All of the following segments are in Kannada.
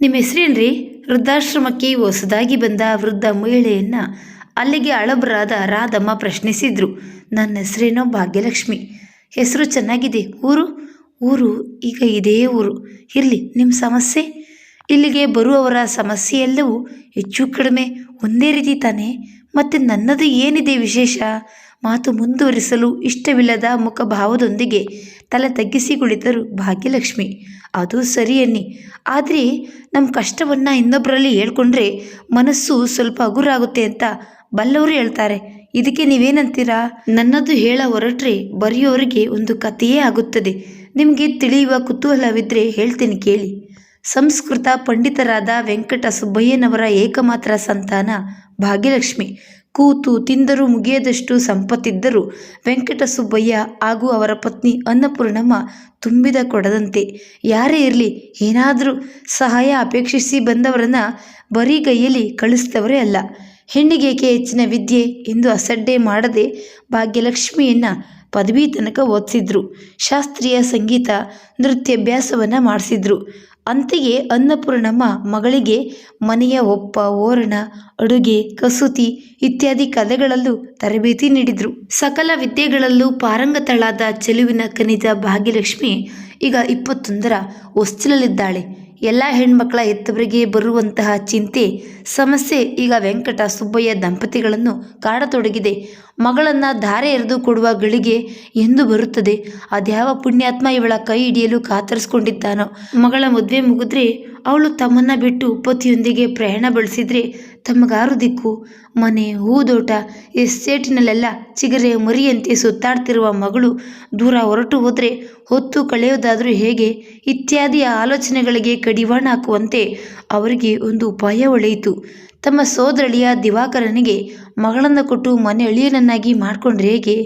ನಿಮ್ಮ ಹೆಸರೇನ್ರಿ? ವೃದ್ಧಾಶ್ರಮಕ್ಕೆ ಹೊಸದಾಗಿ ಬಂದ ವೃದ್ಧ ಮಹಿಳೆಯನ್ನ ಅಲ್ಲಿಗೆ ಅಳಬರಾದ ರಾಧಮ್ಮ ಪ್ರಶ್ನಿಸಿದ್ರು. ನನ್ನ ಹೆಸರೇನೋ ಭಾಗ್ಯಲಕ್ಷ್ಮಿ. ಹೆಸರು ಚೆನ್ನಾಗಿದೆ. ಊರು? ಊರು ಈಗ ಇದೇ ಊರು. ಇರಲಿ ನಿಮ್ಮ ಸಮಸ್ಯೆ? ಇಲ್ಲಿಗೆ ಬರುವವರ ಸಮಸ್ಯೆ ಎಲ್ಲವೂ ಹೆಚ್ಚು ಕಡಿಮೆ. ಒಂದೇ ರೀತಿ ತಾನೆ? ಮತ್ತು ನನ್ನದು ಏನಿದೆ ವಿಶೇಷ? ಮಾತು ಮುಂದುವರಿಸಲು ಇಷ್ಟವಿಲ್ಲದ ಮುಖಭಾವದೊಂದಿಗೆ ತಲೆ ತಗ್ಗಿಸಿ ಕುಳಿತರು ಭಾಗ್ಯಲಕ್ಷ್ಮಿ. ಅದು ಸರಿ ಅನ್ನಿ. ಆದರೆ ನಮ್ಮ ಕಷ್ಟವನ್ನು ಇನ್ನೊಬ್ಬರಲ್ಲಿ ಹೇಳ್ಕೊಂಡ್ರೆ ಮನಸ್ಸು ಸ್ವಲ್ಪ ಹಗುರಾಗುತ್ತೆ ಅಂತ ಬಲ್ಲವರು ಹೇಳ್ತಾರೆ. ಇದಕ್ಕೆ ನೀವೇನಂತೀರಾ? ನನ್ನದು ಹೇಳ ಹೊರಟ್ರೆ ಬರೆಯೋರಿಗೆ ಒಂದು ಕಥೆಯೇ ಆಗುತ್ತದೆ. ನಿಮಗೆ ತಿಳಿಯುವ ಕುತೂಹಲವಿದ್ದರೆ ಹೇಳ್ತೀನಿ ಕೇಳಿ. ಸಂಸ್ಕೃತ ಪಂಡಿತರಾದ ವೆಂಕಟ ಸುಬ್ಬಯ್ಯನವರ ಏಕಮಾತ್ರ ಸಂತಾನ ಭಾಗ್ಯಲಕ್ಷ್ಮಿ. ಕೂತು ತಿಂದರೂ ಮುಗಿಯದಷ್ಟು ಸಂಪತ್ತಿದ್ದರೂ ವೆಂಕಟಸುಬ್ಬಯ್ಯ ಹಾಗೂ ಅವರ ಪತ್ನಿ ಅನ್ನಪೂರ್ಣಮ್ಮ ತುಂಬಿದ ಕೊಡದಂತೆ. ಯಾರೇ ಇರಲಿ, ಏನಾದರೂ ಸಹಾಯ ಅಪೇಕ್ಷಿಸಿ ಬಂದವರನ್ನ ಬರಿಗೈಯಲ್ಲಿ ಕಳಿಸಿದವರೇ ಅಲ್ಲ. ಹೆಣ್ಣಿಗೇಕೆ ಹೆಚ್ಚಿನ ವಿದ್ಯೆ ಎಂದು ಅಸಡ್ಡೆ ಮಾಡದೆ ಭಾಗ್ಯಲಕ್ಷ್ಮಿಯನ್ನು ಪದವಿ ತನಕ ಓದಿಸಿದ್ರು. ಶಾಸ್ತ್ರೀಯ ಸಂಗೀತ, ನೃತ್ಯಾಭ್ಯಾಸವನ್ನು ಮಾಡಿಸಿದ್ರು. ಅಂತೆಯೇ ಅನ್ನಪೂರ್ಣಮ್ಮ ಮಗಳಿಗೆ ಮನೆಯ ಒಪ್ಪ, ಓರಣ, ಅಡುಗೆ, ಕಸೂತಿ ಇತ್ಯಾದಿ ಕಲೆಗಳಲ್ಲೂ ತರಬೇತಿ ನೀಡಿದ್ರು. ಸಕಲ ವಿದ್ಯೆಗಳಲ್ಲೂ ಪಾರಂಗತಳಾದ ಚೆಲುವಿನ ಕನಿಜ ಭಾಗ್ಯಲಕ್ಷ್ಮಿ ಈಗ ಇಪ್ಪತ್ತೊಂದರ ಹೊಸ್ತಿಲಲ್ಲಿದ್ದಾಳೆ ಎಲ್ಲ ಹೆಣ್ಮಕ್ಳ ಎತ್ತವರಿಗೆ ಬರುವಂತಹ ಚಿಂತೆ, ಸಮಸ್ಯೆ ಈಗ ವೆಂಕಟ ಸುಬ್ಬಯ್ಯ ದಂಪತಿಗಳನ್ನು ಕಾಡತೊಡಗಿದೆ. ಮಗಳನ್ನು ಧಾರೆ ಎರೆದು ಕೊಡುವ ಗಳಿಗೆ ಎಂದು ಬರುತ್ತದೆ. ಅದ್ಯಾವ ಪುಣ್ಯಾತ್ಮ ಇವಳ ಕೈ ಹಿಡಿಯಲು ಕಾತರಿಸ್ಕೊಂಡಿದ್ದಾನೋ. ಮಗಳ ಮದುವೆ ಮುಗಿದ್ರೆ ಅವಳು ತಮ್ಮನ್ನ ಬಿಟ್ಟು ಪತಿಯೊಂದಿಗೆ ಪ್ರಯಾಣ ಬೆಳೆಸಿದ್ರೆ ತಮಗಾರು ದಿಕ್ಕು. ಮನೆ, ಹೂದೋಟ, ಎಸ್ಟೇಟಿನಲ್ಲೆಲ್ಲ ಚಿಗರೆ ಮರಿಯಂತೆ ಸುತ್ತಾಡ್ತಿರುವ ಮಗಳು ದೂರ ಹೊರಟು ಹೋದರೆ ಹೊತ್ತು ಕಳೆಯೋದಾದರೂ ಹೇಗೆ? ಇತ್ಯಾದಿ ಆಲೋಚನೆಗಳಿಗೆ ಕಡಿವಾಣ ಹಾಕುವಂತೆ ಅವರಿಗೆ ಒಂದು ಉಪಾಯ ಒಳೆಯಿತು. ತಮ್ಮ ಸೋದರಳಿಯ ದಿವಾಕರನಿಗೆ ಮಗಳನ್ನು ಕೊಟ್ಟು ಮನೆ ಅಳಿಯನನ್ನಾಗಿ ಮಾಡಿಕೊಂಡ್ರೆ ಹೇಗೆ?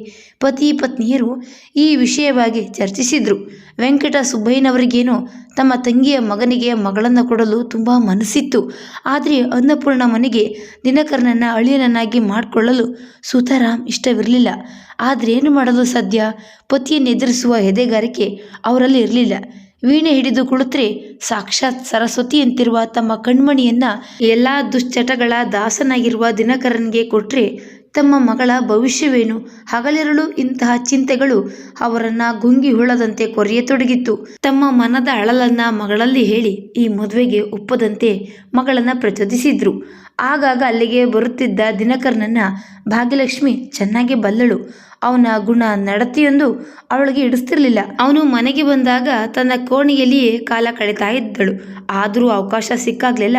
ಪತಿ ಪತ್ನಿಯರು ಈ ವಿಷಯವಾಗಿ ಚರ್ಚಿಸಿದರು. ವೆಂಕಟ ಸುಬ್ಬಯ್ಯನವರಿಗೇನೋ ತಮ್ಮ ತಂಗಿಯ ಮಗನಿಗೆ ಮಗಳನ್ನು ಕೊಡಲು ತುಂಬ ಮನಸ್ಸಿತ್ತು. ಆದರೆ ಅನ್ನಪೂರ್ಣ ಮನೆಗೆ ದಿನಕರನನ್ನು ಅಳಿಯನನ್ನಾಗಿ ಮಾಡಿಕೊಳ್ಳಲು ಸುತಾರಾಮ್ ಇಷ್ಟವಿರಲಿಲ್ಲ. ಆದರೆ ಏನು ಮಾಡಲು ಸಾಧ್ಯ? ಪತಿಯನ್ನು ಎದುರಿಸುವ ಎದೆಗಾರಿಕೆ ಅವರಲ್ಲಿ ಇರಲಿಲ್ಲ ವೀಣೆ ಹಿಡಿದು ಕುಳಿತರೆ ಸಾಕ್ಷಾತ್ ಸರಸ್ವತಿ ಅಂತಿರುವ ತಮ್ಮ ಕಣ್ಮಣಿಯನ್ನ ಎಲ್ಲ ದುಶ್ಚಟಗಳ ದಾಸನಾಗಿರುವ ದಿನಕರನ್ಗೆ ಕೊಟ್ರೆ ತಮ್ಮ ಮಗಳ ಭವಿಷ್ಯವೇನು? ಹಗಲಿರಳು ಇಂತಹ ಚಿಂತೆಗಳು ಅವರನ್ನ ಗುಂಗಿ ಹುಳದಂತೆ ಕೊರೆಯತೊಡಗಿತ್ತು. ತಮ್ಮ ಮನದ ಅಳಲನ್ನ ಮಗಳಲ್ಲಿ ಹೇಳಿ ಈ ಮದುವೆಗೆ ಒಪ್ಪದಂತೆ ಮಗಳನ್ನ ಪ್ರಚೋದಿಸಿದ್ರು. ಆಗಾಗ ಅಲ್ಲಿಗೆ ಬರುತ್ತಿದ್ದ ದಿನಕರನನ್ನ ಭಾಗ್ಯಲಕ್ಷ್ಮಿ ಚೆನ್ನಾಗಿ ಬಲ್ಲಳು. ಅವನ ಗುಣ ನಡತೆಯೊಂದು ಅವಳಿಗೆ ಹಿಡಿಸ್ತಿರ್ಲಿಲ್ಲ. ಅವನು ಮನೆಗೆ ಬಂದಾಗ ತನ್ನ ಕೋಣೆಯಲ್ಲಿಯೇ ಕಾಲ ಕಳೀತಾ ಇದ್ದಳು. ಆದರೂ ಅವಕಾಶ ಸಿಕ್ಕಾಗ್ಲೆಲ್ಲ.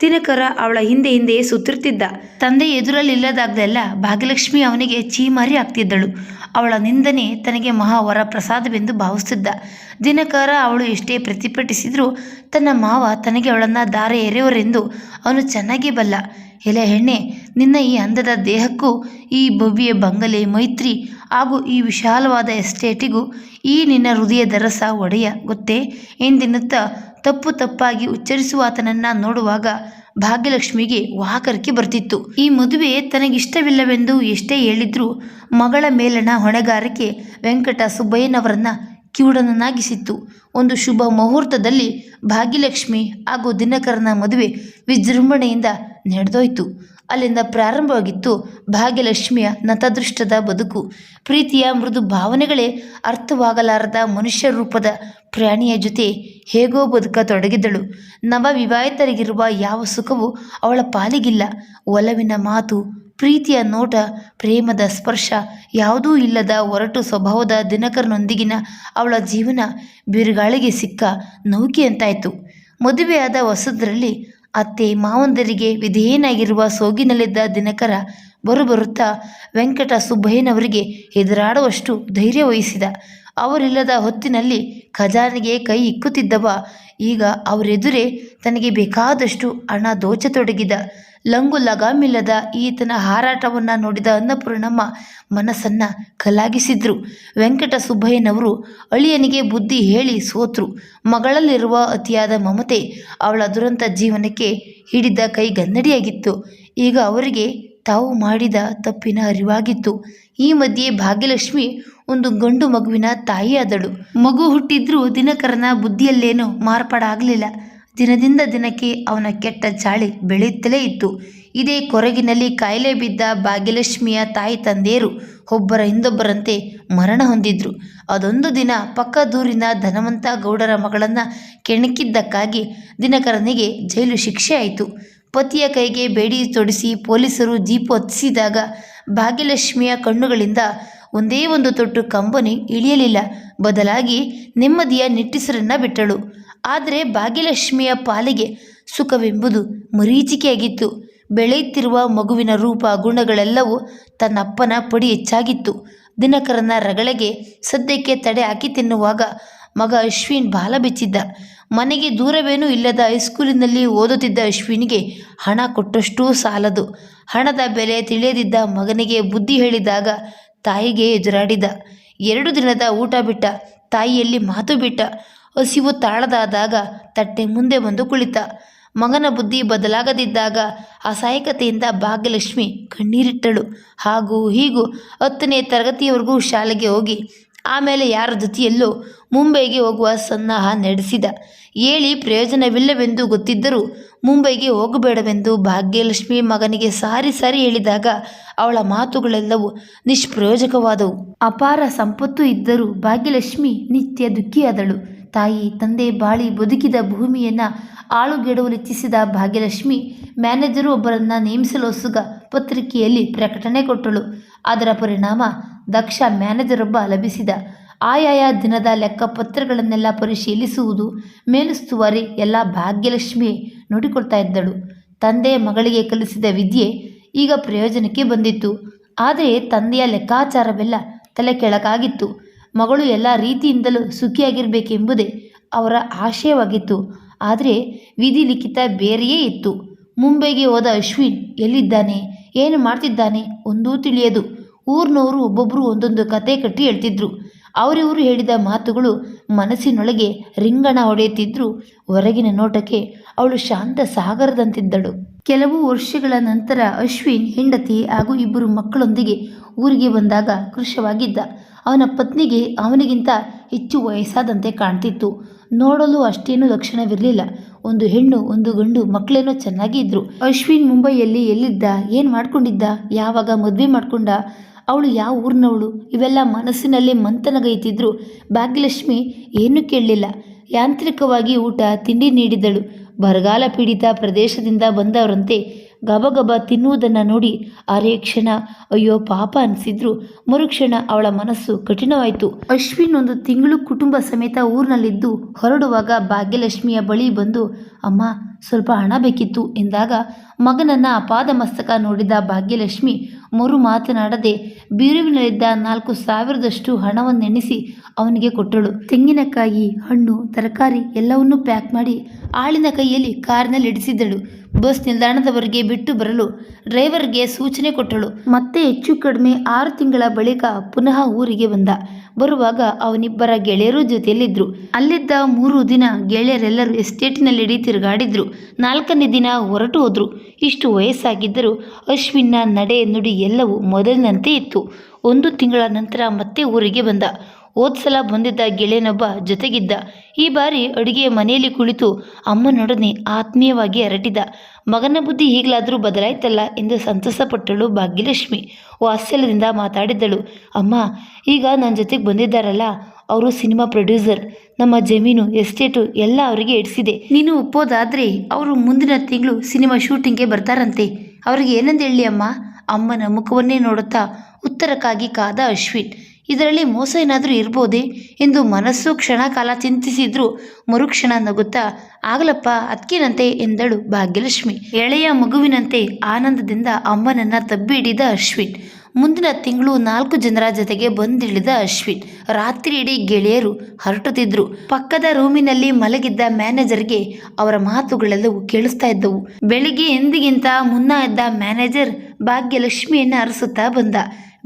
ದಿನಕರ ಅವಳ ಹಿಂದೆ ಹಿಂದೆಯೇ ಸುತ್ತಿರ್ತಿದ್ದ. ತಂದೆ ಎದುರಲ್ಲಿಲ್ಲದಾಗಲೆಲ್ಲ ಭಾಗ್ಯಲಕ್ಷ್ಮಿ ಅವನಿಗೆ ಚೀಮಾರಿ ಆಗ್ತಿದ್ದಳು. ಅವಳ ನಿಂದನೆ ತನಗೆ ಮಹಾ ವರ ಪ್ರಸಾದವೆಂದು ಭಾವಿಸುತ್ತಿದ್ದ ದಿನಕರ ಅವಳು ಎಷ್ಟೇ ಪ್ರತಿಭಟಿಸಿದರೂ ತನ್ನ ಮಾವ ತನಗೆ ಅವಳನ್ನು ದಾರ ಎರೆಯವರೆಂದು ಅವನು ಚೆನ್ನಾಗಿ ಬಲ್ಲ. ಎಲೆ ಹೆಣ್ಣೆ, ನಿನ್ನ ಈ ಅಂದದ ದೇಹಕ್ಕೂ ಈ ಭವ್ಯ ಬಂಗಲೆ ಮೈತ್ರಿ ಹಾಗೂ ಈ ವಿಶಾಲವಾದ ಎಸ್ಟೇಟಿಗೂ ಈ ನಿನ್ನ ಹೃದಯದ ರಸ ಒಡೆಯ. ಗೊತ್ತೇ? ಎಂದಿನತ್ತ ತಪ್ಪು ತಪ್ಪಾಗಿ ಉಚ್ಚರಿಸುವ ಆತನನ್ನು ನೋಡುವಾಗ ಭಾಗ್ಯಲಕ್ಷ್ಮಿಗೆ ವಾಹಕರಿಕೆ ಬರ್ತಿತ್ತು. ಈ ಮದುವೆ ತನಗಿಷ್ಟವಿಲ್ಲವೆಂದು ಎಷ್ಟೇ ಹೇಳಿದ್ರೂ ಮಗಳ ಮೇಲಣ ಹೊಣೆಗಾರಿಕೆ ವೆಂಕಟ ಸುಬ್ಬಯ್ಯನವರನ್ನ ಕಿವುಡನನ್ನಾಗಿಸಿತ್ತು. ಒಂದು ಶುಭ ಮುಹೂರ್ತದಲ್ಲಿ ಭಾಗ್ಯಲಕ್ಷ್ಮಿ ಹಾಗೂ ದಿನಕರನ ಮದುವೆ ವಿಜೃಂಭಣೆಯಿಂದ ನಡೆದೋಯ್ತು. ಅಲ್ಲಿಂದ ಪ್ರಾರಂಭವಾಗಿತ್ತು ಭಾಗ್ಯಲಕ್ಷ್ಮಿಯ ನತದೃಷ್ಟದ ಬದುಕು. ಪ್ರೀತಿಯ ಮೃದು ಭಾವನೆಗಳೇ ಅರ್ಥವಾಗಲಾರದ ಮನುಷ್ಯ ರೂಪದ ಪ್ರಾಣಿಯ ಜೊತೆ ಹೇಗೋ ಬದುಕತೊಡಗಿದ್ದಳು ನವ ವಿವಾಹಿತರಿಗಿರುವ ಯಾವ ಸುಖವೂ ಅವಳ ಪಾಲಿಗಿಲ್ಲ. ಒಲವಿನ ಮಾತು, ಪ್ರೀತಿಯ ನೋಟ, ಪ್ರೇಮದ ಸ್ಪರ್ಶ ಯಾವುದೂ ಇಲ್ಲದ ಒರಟು ಸ್ವಭಾವದ ದಿನಕರನೊಂದಿಗಿನ ಅವಳ ಜೀವನ ಬಿರುಗಾಳಿಗೆ ಸಿಕ್ಕ ನೌಕೆಯಂತಾಯಿತು. ಮದುವೆಯಾದ ಹೊಸದರಲ್ಲಿ ಅತ್ತೆ ಮಾವಂದರಿಗೆ ವಿಧೇಯನಾಗಿರುವ ಸೋಗಿನಲ್ಲಿದ್ದ ದಿನಕರ ಬರುಬರುತ್ತಾ ವೆಂಕಟ ಸುಬ್ಬಯ್ಯನವರಿಗೆ ಎದುರಾಡುವಷ್ಟು ಧೈರ್ಯ ವಹಿಸಿದ. ಅವರಿಲ್ಲದ ಹೊತ್ತಿನಲ್ಲಿ ಖಜಾನೆಗೆ ಕೈ ಇಕ್ಕುತ್ತಿದ್ದವ. ಈಗ ಅವರೆದುರೇ ತನಗೆ ಬೇಕಾದಷ್ಟು ಹಣ ದೋಚತೊಡಗಿದ. ಲಂಗು ಲಗಾಮಿಲ್ಲದ ಈತನ ಹಾರಾಟವನ್ನು ನೋಡಿದ ಅನ್ನಪೂರ್ಣಮ್ಮ ಮನಸ್ಸನ್ನು ಕಲಾಗಿಸಿದ್ರು. ವೆಂಕಟ ಸುಬ್ಬಯ್ಯನವರು ಅಳಿಯನಿಗೆ ಬುದ್ಧಿ ಹೇಳಿ ಸೋತ್ರು. ಮಗಳಲ್ಲಿರುವ ಅತಿಯಾದ ಮಮತೆ ಅವಳ ದುರಂತ ಜೀವನಕ್ಕೆ ಹಿಡಿದ ಕೈ ಗನ್ನಡಿಯಾಗಿತ್ತು. ಈಗ ಅವರಿಗೆ ತಾವು ಮಾಡಿದ ತಪ್ಪಿನ ಅರಿವಾಗಿತ್ತು. ಈ ಮಧ್ಯೆ ಭಾಗ್ಯಲಕ್ಷ್ಮಿ ಒಂದು ಗಂಡು ಮಗುವಿನ ತಾಯಿಯಾದಳು ಮಗು ಹುಟ್ಟಿದ್ರೂ ದಿನಕರನ ಬುದ್ಧಿಯಲ್ಲೇನೂ ಮಾರ್ಪಾಡಾಗಲಿಲ್ಲ ದಿನದಿಂದ ದಿನಕ್ಕೆ ಅವನ ಕೆಟ್ಟ ಚಾಳಿ ಬೆಳೆಯುತ್ತಲೇ ಇತ್ತು. ಇದೇ ಕೊರಗಿನಲ್ಲಿ ಕಾಯಿಲೆ ಬಿದ್ದ ಭಾಗ್ಯಲಕ್ಷ್ಮಿಯ ತಾಯಿ ತಂದೆಯರು ಒಬ್ಬರ ಹಿಂದೊಬ್ಬರಂತೆ ಮರಣ ಹೊಂದಿದ್ರು. ಅದೊಂದು ದಿನ ಪಕ್ಕದೂರಿನ ಧನವಂತ ಗೌಡರ ಮಗಳನ್ನು ಕೆಣಕಿದ್ದಕ್ಕಾಗಿ ದಿನಕರನಿಗೆ ಜೈಲು ಶಿಕ್ಷೆ ಆಯಿತು. ಪತಿಯ ಕೈಗೆ ಬೇಡಿ ತೊಡಿಸಿ ಪೊಲೀಸರು ಜೀಪು ಹೊತ್ತಿಸಿದಾಗ ಭಾಗ್ಯಲಕ್ಷ್ಮಿಯ ಕಣ್ಣುಗಳಿಂದ ಒಂದೇ ಒಂದು ತೊಟ್ಟು ಕಂಬನಿ ಇಳಿಯಲಿಲ್ಲ. ಬದಲಾಗಿ ನೆಮ್ಮದಿಯ ನಿಟ್ಟಿಸರನ್ನ ಬಿಟ್ಟಳು. ಆದರೆ ಭಾಗ್ಯಲಕ್ಷ್ಮಿಯ ಪಾಲಿಗೆ ಸುಖವೆಂಬುದು ಮರೀಚಿಕೆಯಾಗಿತ್ತು. ಬೆಳೆಯುತ್ತಿರುವ ಮಗುವಿನ ರೂಪ, ಗುಣಗಳೆಲ್ಲವೂ ತನ್ನಪ್ಪನ ಪಡಿ ಹೆಚ್ಚಾಗಿತ್ತು. ದಿನಕರನ ರಗಳೆಗೆ ಸದ್ಯಕ್ಕೆ ತಡೆ ಹಾಕಿ ತಿನ್ನುವಾಗ ಮಗ ಅಶ್ವಿನ್ ಬಾಲ ಬಿಚ್ಚಿದ್ದ. ಮನೆಗೆ ದೂರವೇನೂ ಇಲ್ಲದ ಹೈಸ್ಕೂಲಿನಲ್ಲಿ ಓದುತ್ತಿದ್ದ ಅಶ್ವಿನ್ಗೆ ಹಣ ಕೊಟ್ಟಷ್ಟೂ ಸಾಲದು. ಹಣದ ಬೆಲೆ ತಿಳಿಯದಿದ್ದ ಮಗನಿಗೆ ಬುದ್ಧಿ ಹೇಳಿದಾಗ ತಾಯಿಗೆ ಎದುರಾಡಿದ. ಎರಡು ದಿನದ ಊಟ ಬಿಟ್ಟ. ತಾಯಿಯಲ್ಲಿ ಮಾತು ಬಿಟ್ಟ. ಹಸಿವು ತಾಳದಾದಾಗ ತಟ್ಟೆ ಮುಂದೆ ಬಂದು ಕುಳಿತ. ಮಗನ ಬುದ್ಧಿ ಬದಲಾಗದಿದ್ದಾಗ ಅಸಹಾಯಕತೆಯಿಂದ ಭಾಗ್ಯಲಕ್ಷ್ಮಿ ಕಣ್ಣೀರಿಟ್ಟಳು. ಹಾಗೂ ಹೀಗೂ ಹತ್ತನೇ ತರಗತಿಯವರೆಗೂ ಶಾಲೆಗೆ ಹೋಗಿ ಆಮೇಲೆ ಯಾರ ಜೊತೆಯಲ್ಲೂ ಮುಂಬೈಗೆ ಹೋಗುವ ಸನ್ನಾಹ ನಡೆಸಿದ. ಹೇಳಿ ಪ್ರಯೋಜನವಿಲ್ಲವೆಂದು ಗೊತ್ತಿದ್ದರೂ ಮುಂಬೈಗೆ ಹೋಗಬೇಡವೆಂದು ಭಾಗ್ಯಲಕ್ಷ್ಮಿ ಮಗನಿಗೆ ಸಾರಿ ಸಾರಿ ಹೇಳಿದಾಗ ಅವಳ ಮಾತುಗಳೆಲ್ಲವೂ ನಿಷ್ಪ್ರಯೋಜಕವಾದವು. ಅಪಾರ ಸಂಪತ್ತು ಇದ್ದರೂ ಭಾಗ್ಯಲಕ್ಷ್ಮಿ ನಿತ್ಯ ದುಃಖಿಯಾದಳು. ತಾಯಿ, ತಂದೆ, ಬಾಳಿ ಬದುಕಿದ ಭೂಮಿಯನ್ನು ಆಳುಗೆಡವಲಿಚ್ಛಿಸಿದ ಭಾಗ್ಯಲಕ್ಷ್ಮಿ ಮ್ಯಾನೇಜರು ಒಬ್ಬರನ್ನ ನೇಮಿಸಲೊಸುಗ ಪತ್ರಿಕೆಯಲ್ಲಿ ಪ್ರಕಟಣೆ ಕೊಟ್ಟಳು. ಅದರ ಪರಿಣಾಮ ದಕ್ಷ ಮ್ಯಾನೇಜರೊಬ್ಬ ಲಭಿಸಿದ. ಆಯಾಯ ದಿನದ ಲೆಕ್ಕಪತ್ರಗಳನ್ನೆಲ್ಲ ಪರಿಶೀಲಿಸುವುದು ಮೇಲುಸ್ತುವಾರಿ ಎಲ್ಲ ಭಾಗ್ಯಲಕ್ಷ್ಮಿ ನೋಡಿಕೊಳ್ತಾ ಇದ್ದಳು. ತಂದೆ ಮಗಳಿಗೆ ಕಲಿಸಿದ ವಿದ್ಯೆ ಈಗ ಪ್ರಯೋಜನಕ್ಕೆ ಬಂದಿತ್ತು. ಆದರೆ ತಂದೆಯ ಲೆಕ್ಕಾಚಾರವೆಲ್ಲ ತಲೆ ಕೆಳಗಾಗಿತ್ತು. ಮಗಳು ಎಲ್ಲ ರೀತಿಯಿಂದಲೂ ಸುಖಿಯಾಗಿರಬೇಕೆಂಬುದೇ ಅವರ ಆಶಯವಾಗಿತ್ತು. ಆದರೆ ವಿಧಿ ಲಿಖಿತ ಬೇರೆಯೇ ಇತ್ತು. ಮುಂಬೈಗೆ ಹೋದ ಅಶ್ವಿನ್ ಎಲ್ಲಿದ್ದಾನೆ, ಏನು ಮಾಡ್ತಿದ್ದಾನೆ ಒಂದೂ ತಿಳಿಯದು. ಊರಿನವರು ಒಬ್ಬೊಬ್ಬರು ಒಂದೊಂದು ಕತೆ ಕಟ್ಟಿ ಹೇಳ್ತಿದ್ರು. ಅವರಿವರು ಹೇಳಿದ ಮಾತುಗಳು ಮನಸ್ಸಿನೊಳಗೆ ರಿಂಗಣ ಹೊಡೆಯುತ್ತಿದ್ದರೂ ಹೊರಗಿನ ನೋಟಕ್ಕೆ ಅವಳು ಶಾಂತ ಸಾಗರದಂತಿದ್ದಳು. ಕೆಲವು ವರ್ಷಗಳ ನಂತರ ಅಶ್ವಿನ್ ಹೆಂಡತಿ ಹಾಗೂ ಇಬ್ಬರು ಮಕ್ಕಳೊಂದಿಗೆ ಊರಿಗೆ ಬಂದಾಗ ಕೃಶವಾಗಿದ್ದ. ಅವನ ಪತ್ನಿಗೆ ಅವನಿಗಿಂತ ಹೆಚ್ಚು ವಯಸ್ಸಾದಂತೆ ಕಾಣ್ತಿತ್ತು. ನೋಡಲು ಅಷ್ಟೇನೂ ಲಕ್ಷಣವಿರಲಿಲ್ಲ. ಒಂದು ಹೆಣ್ಣು, ಒಂದು ಗಂಡು ಮಕ್ಕಳೇನೋ ಚೆನ್ನಾಗಿ ಇದ್ರು ಅಶ್ವಿನ್ ಮುಂಬೈಯಲ್ಲಿ ಎಲ್ಲಿದ್ದ, ಏನು ಮಾಡ್ಕೊಂಡಿದ್ದ, ಯಾವಾಗ ಮದುವೆ ಮಾಡ್ಕೊಂಡ ಅವಳು ಯಾವ ಊರಿನವಳು? ಇವೆಲ್ಲ ಮನಸ್ಸಿನಲ್ಲೇ ಮಂಥನಗೈತಿದ್ರು ಭಾಗ್ಯಲಕ್ಷ್ಮಿ ಏನೂ ಕೇಳಲಿಲ್ಲ. ಯಾಂತ್ರಿಕವಾಗಿ ಊಟ, ತಿಂಡಿ ನೀಡಿದಳು. ಬರಗಾಲ ಪೀಡಿತ ಪ್ರದೇಶದಿಂದ ಬಂದವರಂತೆ ಗಬಗಬ ತಿನ್ನುವುದನ್ನು ನೋಡಿ ಅರೇ ಕ್ಷಣ, ಅಯ್ಯೋ ಪಾಪ ಅನಿಸಿದ್ರು. ಮರುಕ್ಷಣ ಅವಳ ಮನಸ್ಸು ಕಠಿಣವಾಯಿತು. ಅಶ್ವಿನ್ ಒಂದು ತಿಂಗಳು ಕುಟುಂಬ ಸಮೇತ ಊರಿನಲ್ಲಿದ್ದು ಹೊರಡುವಾಗ ಭಾಗ್ಯಲಕ್ಷ್ಮಿಯ ಬಳಿ ಬಂದು, ಅಮ್ಮ, ಸ್ವಲ್ಪ ಹಣ ಬೇಕಿತ್ತು ಎಂದಾಗ ಮಗನನ್ನ ಅಪಾದ ಮಸ್ತಕ ನೋಡಿದ ಭಾಗ್ಯಲಕ್ಷ್ಮಿ ಮರು ಮಾತನಾಡದೆ ಬೀರುವಿನಲ್ಲಿದ್ದ ನಾಲ್ಕು ಸಾವಿರದಷ್ಟು ಹಣವನ್ನೆಣಿಸಿ ಅವನಿಗೆ ಕೊಟ್ಟಳು. ತೆಂಗಿನಕಾಯಿ, ಹಣ್ಣು, ತರಕಾರಿ ಎಲ್ಲವನ್ನೂ ಪ್ಯಾಕ್ ಮಾಡಿ ಆಳಿನ ಕೈಯಲ್ಲಿ ಕಾರಿನಲ್ಲಿ ಇಡಿಸಿದ್ದಳು. ಬಸ್ ನಿಲ್ದಾಣದವರೆಗೆ ಬಿಟ್ಟು ಬರಲು ಡ್ರೈವರ್ಗೆ ಸೂಚನೆ ಕೊಟ್ಟಳು. ಮತ್ತೆ ಹೆಚ್ಚು ಕಡಿಮೆ ಆರು ತಿಂಗಳ ಬಳಿಕ ಪುನಃ ಊರಿಗೆ ಬಂದ. ಬರುವಾಗ ಅವನಿಬ್ಬರ ಗೆಳೆಯರು ಜೊತೆಯಲ್ಲಿದ್ದರು. ಅಲ್ಲಿದ್ದ ಮೂರು ದಿನ ಗೆಳೆಯರೆಲ್ಲರೂ ಎಸ್ಟೇಟ್ನಲ್ಲಿಡಿ ತಿರುಗಾಡಿದ್ರು. ನಾಲ್ಕನೇ ದಿನ ಹೊರಟು ಹೋದ್ರು. ಇಷ್ಟು ವಯಸ್ಸಾಗಿದ್ದರೂ ಅಶ್ವಿನ್ನ ನಡೆ ನುಡಿ ಎಲ್ಲವೂ ಮೊದಲಿನಂತೆ ಇತ್ತು. ಒಂದು ತಿಂಗಳ ನಂತರ ಮತ್ತೆ ಊರಿಗೆ ಬಂದ. ಹೋದ್ ಸಲ ಬಂದಿದ್ದ ಗೆಳೆಯನೊಬ್ಬ ಜೊತೆಗಿದ್ದ. ಈ ಬಾರಿ ಅಡುಗೆಯ ಮನೆಯಲ್ಲಿ ಕುಳಿತು ಅಮ್ಮನೊಡನೆ ಆತ್ಮೀಯವಾಗಿ ಹರಟಿದ ಮಗನ ಬುದ್ಧಿ ಈಗಲಾದರೂ ಬದಲಾಯ್ತಲ್ಲ ಎಂದು ಸಂತಸಪಟ್ಟಳು ಭಾಗ್ಯಲಕ್ಷ್ಮಿ. ವಾತ್ಸಲ್ಯದಿಂದ ಮಾತಾಡಿದ್ದಳು. ಅಮ್ಮ, ಈಗ ನನ್ನ ಜೊತೆಗೆ ಬಂದಿದ್ದಾರಲ್ಲ, ಅವರು ಸಿನಿಮಾ ಪ್ರೊಡ್ಯೂಸರ್. ನಮ್ಮ ಜಮೀನು, ಎಸ್ಟೇಟು ಎಲ್ಲ ಅವರಿಗೆ ಇಡಿಸಿದೆ. ನೀನು ಒಪ್ಪೋದಾದರೆ ಅವರು ಮುಂದಿನ ತಿಂಗಳು ಸಿನಿಮಾ ಶೂಟಿಂಗ್ಗೆ ಬರ್ತಾರಂತೆ. ಅವ್ರಿಗೆ ಏನಂದೇಳಿ ಅಮ್ಮ? ಅಮ್ಮನ ಮುಖವನ್ನೇ ನೋಡುತ್ತಾ ಉತ್ತರಕ್ಕಾಗಿ ಕಾದ ಅಶ್ವಿನ್. ಇದರಲ್ಲಿ ಮೋಸ ಏನಾದರೂ ಇರ್ಬೋದೇ ಎಂದು ಮನಸ್ಸು ಕ್ಷಣ ಕಾಲ ಚಿಂತಿಸಿದ್ರು ಮರುಕ್ಷಣ ನಗುತ್ತಾ, ಆಗಲಪ್ಪ, ಅದ್ಕೇನಂತೆ ಎಂದಳು ಭಾಗ್ಯಲಕ್ಷ್ಮಿ. ಎಳೆಯ ಮಗುವಿನಂತೆ ಆನಂದದಿಂದ ಅಮ್ಮನನ್ನ ತಬ್ಬಿ ಹಿಡಿದ ಅಶ್ವಿನ್. ಮುಂದಿನ ತಿಂಗಳು ನಾಲ್ಕು ಜನರ ಜೊತೆಗೆ ಬಂದಿಳಿದ ಅಶ್ವಿನ್. ರಾತ್ರಿ ಇಡೀ ಗೆಳೆಯರು ಹರಟುತ್ತಿದ್ರು. ಪಕ್ಕದ ರೂಮಿನಲ್ಲಿ ಮಲಗಿದ್ದ ಮ್ಯಾನೇಜರ್ಗೆ ಅವರ ಮಾತುಗಳೆಲ್ಲವೂ ಕೇಳಿಸ್ತಾ ಇದ್ದವು. ಬೆಳಿಗ್ಗೆ ಎಂದಿಗಿಂತ ಮುನ್ನ ಎದ್ದ ಮ್ಯಾನೇಜರ್ ಭಾಗ್ಯಲಕ್ಷ್ಮಿಯನ್ನು ಅರಸುತ್ತಾ ಬಂದ.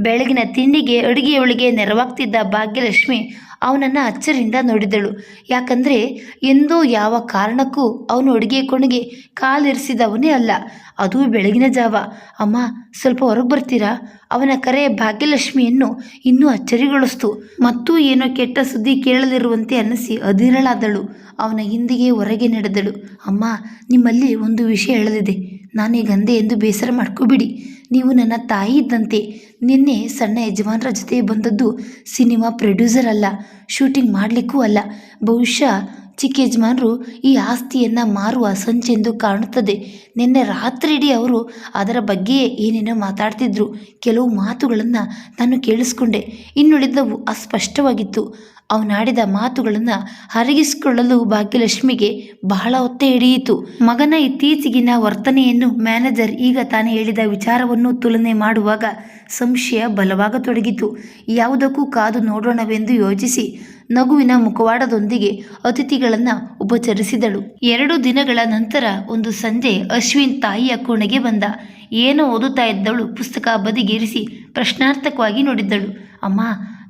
ಬೆಳಗಿನ ತಿಂಡಿಗೆ ಅಡುಗೆಯೊಳಗೆ ನೆರವಾಗ್ತಿದ್ದ ಭಾಗ್ಯಲಕ್ಷ್ಮಿ ಅವನನ್ನು ಅಚ್ಚರಿಂದ ನೋಡಿದಳು. ಯಾಕಂದರೆ ಎಂದೋ ಯಾವ ಕಾರಣಕ್ಕೂ ಅವನು ಅಡುಗೆ ಕೊನೆಗೆ ಕಾಲಿರಿಸಿದವನೇ ಅಲ್ಲ. ಅದು ಬೆಳಗಿನ ಜಾವ. ಅಮ್ಮ, ಸ್ವಲ್ಪ ಹೊರಗೆ ಬರ್ತೀರಾ? ಅವನ ಕರೆ ಭಾಗ್ಯಲಕ್ಷ್ಮಿಯನ್ನು ಇನ್ನೂ ಅಚ್ಚರಿಗೊಳಿಸ್ತು. ಮತ್ತೂ ಏನೋ ಕೆಟ್ಟ ಸುದ್ದಿ ಕೇಳದಿರುವಂತೆ ಅನ್ನಿಸಿ ಅದಿರಳಾದಳು ಅವನ ಹಿಂದಿಗೆ ಹೊರಗೆ ನಡೆದಳು. ಅಮ್ಮ, ನಿಮ್ಮಲ್ಲಿ ಒಂದು ವಿಷಯ ಹೇಳಲಿದೆ ನಾನೀಗ ಅಂದೆ ಎಂದು ಬೇಸರ ಮಾಡ್ಕೋಬಿಡಿ. ನೀವು ನನ್ನ ತಾಯಿ ಇದ್ದಂತೆ. ನಿನ್ನೆ ಸಣ್ಣ ಯಜಮಾನರ ಜೊತೆ ಬಂದದ್ದು ಸಿನಿಮಾ ಪ್ರೊಡ್ಯೂಸರ್ ಅಲ್ಲ, ಶೂಟಿಂಗ್ ಮಾಡಲಿಕ್ಕೂ ಅಲ್ಲ. ಬಹುಶಃ ಚಿಕ್ಕ ಯಜಮಾನರು ಈ ಆಸ್ತಿಯನ್ನು ಮಾರುವ ಸಂಚೆಂದು ಕಾಣುತ್ತದೆ. ನಿನ್ನೆ ರಾತ್ರಿ ಇಡೀ ಅವರು ಅದರ ಬಗ್ಗೆಯೇ ಏನೇನೋ ಮಾತಾಡ್ತಿದ್ರು. ಕೆಲವು ಮಾತುಗಳನ್ನು ನಾನು ಕೇಳಿಸ್ಕೊಂಡೆ. ಇನ್ನುಳಿದವು ಅಸ್ಪಷ್ಟವಾಗಿತ್ತು. ಅವನಾಡಿದ ಮಾತುಗಳನ್ನು ಹರಗಿಸಿಕೊಳ್ಳಲು ಭಾಗ್ಯಲಕ್ಷ್ಮಿಗೆ ಬಹಳ ಒತ್ತೆ ಹಿಡಿಯಿತು. ಮಗನ ಇತ್ತೀಚೆಗಿನ ವರ್ತನೆಯನ್ನು ಮ್ಯಾನೇಜರ್ ಈಗ ತಾನು ಹೇಳಿದ ವಿಚಾರವನ್ನು ತುಲನೆ ಮಾಡುವಾಗ ಸಂಶಯ ಬಲವಾಗತೊಡಗಿತು. ಯಾವುದಕ್ಕೂ ಕಾದು ನೋಡೋಣವೆಂದು ಯೋಚಿಸಿ ನಗುವಿನ ಮುಖವಾಡದೊಂದಿಗೆ ಅತಿಥಿಗಳನ್ನು ಉಪಚರಿಸಿದಳು. ಎರಡು ದಿನಗಳ ನಂತರ ಒಂದು ಸಂಜೆ ಅಶ್ವಿನ್ ತಾಯಿಯ ಕೋಣೆಗೆ ಬಂದ. ಏನೋ ಓದುತ್ತಾ ಇದ್ದವಳು ಪುಸ್ತಕ ಬದಿಗೇರಿಸಿ ಪ್ರಶ್ನಾರ್ಥಕವಾಗಿ ನೋಡಿದ್ದಳು. ಅಮ್ಮ,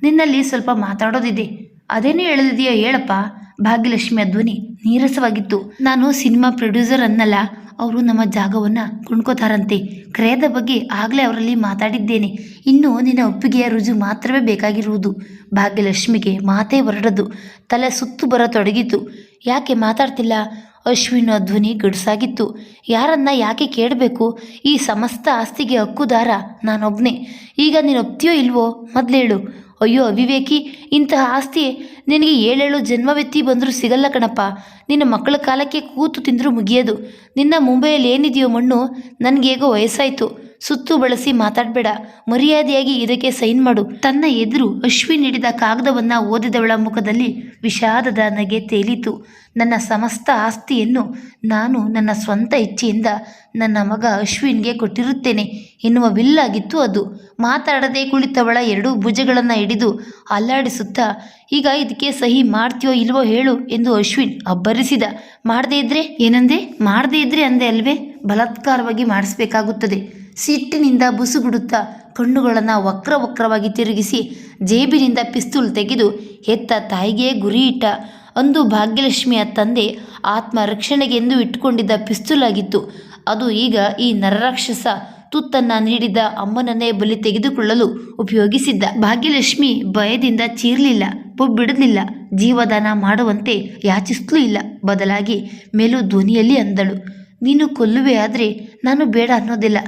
ನಿನ್ನಲ್ಲಿ ಸ್ವಲ್ಪ ಮಾತಾಡೋದಿದೆ. ಅದೇನು ಹೇಳದಿದೆಯೋ ಹೇಳಪ್ಪ? ಭಾಗ್ಯಲಕ್ಷ್ಮಿ ಧ್ವನಿ ನೀರಸವಾಗಿತ್ತು. ನಾನು ಸಿನಿಮಾ ಪ್ರೊಡ್ಯೂಸರ್ ಅನ್ನಲ್ಲ, ಅವರು ನಮ್ಮ ಜಾಗವನ್ನು ಕೊಂಡ್ಕೋತಾರಂತೆ. ಕ್ರಯದ ಬಗ್ಗೆ ಆಗಲೇ ಅವರಲ್ಲಿ ಮಾತಾಡಿದ್ದೇನೆ. ಇನ್ನು ನಿನ್ನ ಒಪ್ಪಿಗೆಯ ರುಜು ಮಾತ್ರವೇ ಬೇಕಾಗಿರುವುದು. ಭಾಗ್ಯಲಕ್ಷ್ಮಿಗೆ ಮಾತೇ ಹೊರಡದು. ತಲೆ ಸುತ್ತು ಬರತೊಡಗಿತು ಯಾಕೆ ಮಾತಾಡ್ತಿಲ್ಲ? ಅಶ್ವಿನ ಧ್ವನಿ ಗಡುಸಾಗಿತ್ತು. ಯಾರನ್ನ ಯಾಕೆ ಕೇಳಬೇಕು? ಈ ಸಮಸ್ತ ಆಸ್ತಿಗೆ ಹಕ್ಕುದಾರ ನಾನೊಬ್ಬನೇ ಈಗ ನೀನು ಒಪ್ತೀಯೋ ಇಲ್ವೋ? ಮೊದಲೇಳು. ಅಯ್ಯೋ ಅವಿವೇಕಿ, ಇಂತಹ ಆಸ್ತಿ ನಿನಗೆ ಏಳೇಳು ಜನ್ಮವೆತ್ತಿ ಬಂದರೂ ಸಿಗಲ್ಲ ಕಣಪ್ಪ. ನಿನ್ನ ಮಕ್ಕಳ ಕಾಲಕ್ಕೆ ಕೂತು ತಿಂದರೂ ಮುಗಿಯೋದು. ನಿನ್ನ ಮುಂಬೈಯಲ್ಲಿ ಏನಿದೆಯೋ ಮಣ್ಣು ನನಗೇಗೋ ವಯಸ್ಸಾಯಿತು. ಸುತ್ತು ಬಳಸಿ ಮಾತಾಡಬೇಡ. ಮರ್ಯಾದೆಯಾಗಿ ಇದಕ್ಕೆ ಸೈನ್ ಮಾಡು. ತನ್ನ ಎದುರು ಅಶ್ವಿನ್ ಹಿಡಿದ ಕಾಗದವನ್ನು ಓದಿದವಳ ಮುಖದಲ್ಲಿ ವಿಷಾದದ ನಗೆ ತೇಲಿತು. ನನ್ನ ಸಮಸ್ತ ಆಸ್ತಿಯನ್ನು ನಾನು ನನ್ನ ಸ್ವಂತ ಇಚ್ಛೆಯಿಂದ ನನ್ನ ಮಗ ಅಶ್ವಿನ್ಗೆ ಕೊಟ್ಟಿರುತ್ತೇನೆ. ಎನ್ನುವ ವಿಲ್ಲಾಗಿತ್ತು ಅದು. ಮಾತಾಡದೆ ಕುಳಿತವಳ ಎರಡೂ ಭುಜಗಳನ್ನು ಹಿಡಿದು ಅಲ್ಲಾಡಿಸುತ್ತಾ, ಈಗ ಇದಕ್ಕೆ ಸಹಿ ಮಾಡ್ತೀಯೋ ಇಲ್ವೋ ಹೇಳು ಎಂದು ಅಶ್ವಿನ್ ಅಬ್ಬರಿಸಿದ. ಮಾಡದೇ ಇದ್ರೆ? ಏನಂದೆ? ಮಾಡದೇ ಇದ್ರೆ ಅಂದೆ ಅಲ್ವೇ? ಬಲತ್ಕಾರವಾಗಿ ಮಾಡಿಸ್ಬೇಕಾಗುತ್ತದೆ. ಸಿಟ್ಟಿನಿಂದ ಬುಸುಗುಡುತ್ತಾ ಕಣ್ಣುಗಳನ್ನು ವಕ್ರ ವಕ್ರವಾಗಿ ತಿರುಗಿಸಿ ಜೇಬಿನಿಂದ ಪಿಸ್ತೂಲ್ ತೆಗೆದು ಹೆತ್ತ ತಾಯಿಗೆ ಗುರಿ ಇಟ್ಟ ಅಂದು ಭಾಗ್ಯಲಕ್ಷ್ಮಿಯ ತಂದೆ ಆತ್ಮರಕ್ಷಣೆಗೆಂದು ಇಟ್ಟುಕೊಂಡಿದ್ದ ಪಿಸ್ತೂಲ್ ಆಗಿತ್ತು ಅದು ಈಗ ಈ ನರರಾಕ್ಷಸ ತುತ್ತನ್ನು ನೀಡಿದ ಅಮ್ಮನನ್ನೇ ಬಲಿ ತೆಗೆದುಕೊಳ್ಳಲು ಉಪಯೋಗಿಸಿದ್ದ. ಭಾಗ್ಯಲಕ್ಷ್ಮಿ ಭಯದಿಂದ ಚೀರಲಿಲ್ಲ ಬಿಡಲಿಲ್ಲ ಜೀವದಾನ ಮಾಡುವಂತೆ ಯಾಚಿಸಲೂ ಇಲ್ಲ. ಬದಲಾಗಿ ಮೇಲು ಧ್ವನಿಯಲ್ಲಿ ಅಂದಳು, ನೀನು ಕೊಲ್ಲುವೆ ಆದರೆ ನಾನು ಬೇಡ ಅನ್ನೋದಿಲ್ಲ.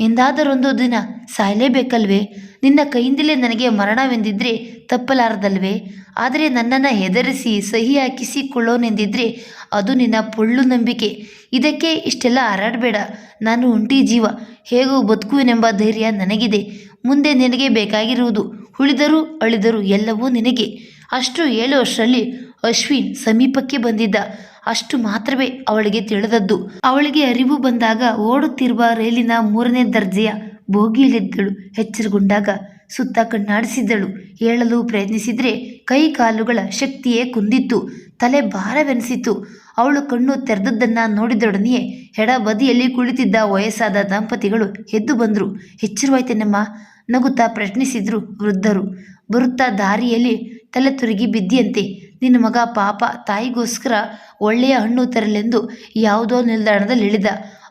ಎಂದಾದರೊಂದು ದಿನ ಸಾಯಲೇಬೇಕಲ್ವೇ? ನಿನ್ನ ಕೈಯಿಂದಲೇ ನನಗೆ ಮರಣವೆಂದಿದ್ರೆ ತಪ್ಪಲಾರದಲ್ವೇ? ಆದರೆ ನನ್ನನ್ನು ಹೆದರಿಸಿ ಸಹಿ ಹಾಕಿಸಿಕೊಳ್ಳೋನೆಂದಿದ್ರೆ ಅದು ನಿನ್ನ ಪೊಳ್ಳು ನಂಬಿಕೆ. ಇದಕ್ಕೆ ಇಷ್ಟೆಲ್ಲ ಹಾರಾಡಬೇಡ. ನಾನು ಒಂಟಿ ಜೀವ. ಹೇಗೂ ಬದುಕುವೆನೆಂಬ ಧೈರ್ಯ ನನಗಿದೆ. ಮುಂದೆ ನಿನಗೆ ಬೇಕಾಗಿರುವುದು. ಉಳಿದರೂ ಅಳಿದರೂ ಎಲ್ಲವೂ ನಿನಗೆ. ಅಷ್ಟು ಹೇಳುವಷ್ಟರಲ್ಲಿ ಅಶ್ವಿನ್ ಸಮೀಪಕ್ಕೆ ಬಂದಿದ್ದ. ಅಷ್ಟು ಮಾತ್ರವೇ ಅವಳಿಗೆ ತಿಳಿದದ್ದು. ಅವಳಿಗೆ ಅರಿವು ಬಂದಾಗ ಓಡುತ್ತಿರುವ ರೈಲಿನ ಮೂರನೇ ದರ್ಜೆಯ ಬೋಗಿಯಲ್ಲಿದ್ದಳು. ಎಚ್ಚರಗೊಂಡಾಗ ಸುತ್ತ ಕಣ್ಣಾಡಿಸಿದ್ದಳು. ಹೇಳಲು ಪ್ರಯತ್ನಿಸಿದರೆ ಕೈ ಕಾಲುಗಳ ಶಕ್ತಿಯೇ ಕುಂದಿತ್ತು. ತಲೆ ಭಾರವೆನಿಸಿತು ಅವಳು ಕಣ್ಣು ತೆರೆದದ್ದನ್ನ ನೋಡಿದೊಡನೆಯೇ ಎಡ ಬದಿಯಲ್ಲಿ ಕುಳಿತಿದ್ದ ವಯಸ್ಸಾದ ದಂಪತಿಗಳು ಎದ್ದು ಬಂದರು. ಎಚ್ಚರವಾಯ್ತೇನಮ್ಮ? ನಗುತ್ತಾ ಪ್ರಶ್ನಿಸಿದ್ರು ವೃದ್ಧರು. ಬರುತ್ತಾ ದಾರಿಯಲ್ಲಿ ತಲೆ ತುರುಗಿ ಬಿದ್ದಿಯಂತೆ. ನಿನ್ನ ಮಗ ಪಾಪ ತಾಯಿಗೋಸ್ಕರ ಒಳ್ಳೆಯ ಹಣ್ಣು ತರಲೆಂದು ಯಾವುದೋ ನಿಲ್ದಾಣದಲ್ಲಿ ಇಳಿದ.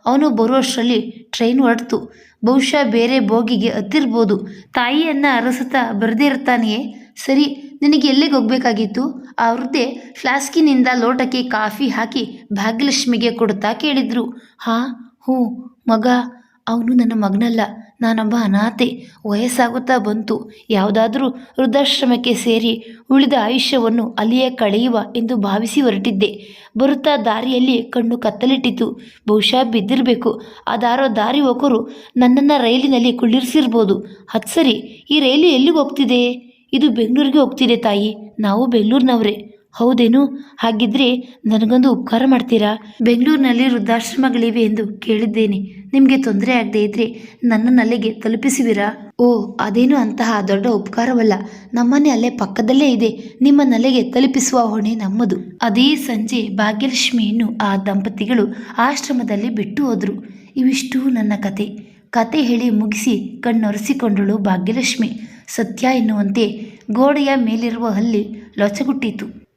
ಅವನು ಬರುವಷ್ಟರಲ್ಲಿ ಟ್ರೈನ್ ಹೊರಡ್ತು. ಬಹುಶಃ ಬೇರೆ ಬೋಗಿಗೆ ಹತ್ತಿರ್ಬೋದು. ತಾಯಿಯನ್ನು ಅರಸುತ್ತಾ ಬರದೇ ಇರ್ತಾನೆಯೇ? ಸರಿ, ನಿನಗೆ ಎಲ್ಲಿಗೆ ಹೋಗ್ಬೇಕಾಗಿತ್ತು? ಆ ವೃದ್ಧೆ ಫ್ಲಾಸ್ಕಿನಿಂದ ಲೋಟಕ್ಕೆ ಕಾಫಿ ಹಾಕಿ ಭಾಗ್ಯಲಕ್ಷ್ಮಿಗೆ ಕೊಡುತ್ತಾ ಕೇಳಿದ್ರು. ಹಾಂ, ಹ್ಞೂ, ಮಗ. ಅವನು ನನ್ನ ಮಗನಲ್ಲ, ನಾನೊಬ್ಬ ಅನಾಥೆ. ವಯಸ್ಸಾಗುತ್ತಾ ಬಂತು. ಯಾವುದಾದರೂ ವೃದ್ಧಾಶ್ರಮಕ್ಕೆ ಸೇರಿ ಉಳಿದ ಆಯುಷ್ಯವನ್ನು ಅಲ್ಲಿಯೇ ಕಳೆಯುವ ಎಂದು ಭಾವಿಸಿ ಹೊರಟಿದ್ದೆ. ಬರುತ್ತಾ ದಾರಿಯಲ್ಲಿ ಕಣ್ಣು ಕತ್ತಲಿಟ್ಟಿತು. ಬಹುಶಃ ಬಿದ್ದಿರಬೇಕು. ಅದಾರೋ ದಾರಿ ಹೋಗೋರು ನನ್ನನ್ನು ರೈಲಿನಲ್ಲಿ ಕುಳ್ಳಿರಿಸಿರ್ಬೋದು. ಅದು ಸರಿ, ಈ ರೈಲು ಎಲ್ಲಿಗೆ ಹೋಗ್ತಿದೆ? ಇದು ಬೆಂಗಳೂರಿಗೆ ಹೋಗ್ತಿದೆ ತಾಯಿ. ನಾವು ಬೆಂಗಳೂರಿನವರೇ. ಹೌದೇನು? ಹಾಗಿದ್ರೆ ನನಗೊಂದು ಉಪಕಾರ ಮಾಡ್ತೀರಾ? ಬೆಂಗಳೂರಿನಲ್ಲಿ ವೃದ್ಧಾಶ್ರಮಗಳಿವೆ ಎಂದು ಕೇಳಿದ್ದೇನೆ. ನಿಮಗೆ ತೊಂದರೆ ಆಗದೆ ಇದ್ರೆ ನನ್ನನ್ನು ಅಲ್ಲಿಗೆ ತಲುಪಿಸುವಿರಾ? ಓ, ಅದೇನು ಅಂತಹ ದೊಡ್ಡ ಉಪಕಾರವಲ್ಲ. ನಮ್ಮನೆ ಅಲ್ಲೇ ಪಕ್ಕದಲ್ಲೇ ಇದೆ. ನಿಮ್ಮ ನಲೆಗೆ ತಲುಪಿಸುವ ಹೊಣೆ ನಮ್ಮದು. ಅದೇ ಸಂಜೆ ಭಾಗ್ಯಲಕ್ಷ್ಮಿಯನ್ನು ಆ ದಂಪತಿಗಳು ಆಶ್ರಮದಲ್ಲಿ ಬಿಟ್ಟು ಹೋದರು. ಇವಿಷ್ಟು ನನ್ನ ಕತೆ. ಕತೆ ಹೇಳಿ ಮುಗಿಸಿ ಕಣ್ಣೊರೆಸಿಕೊಂಡಳು ಭಾಗ್ಯಲಕ್ಷ್ಮಿ. ಸತ್ಯ ಎನ್ನುವಂತೆ ಗೋಡೆಯ ಮೇಲಿರುವ ಹಲ್ಲಿ ಲೊಚಗುಟ್ಟಿತು.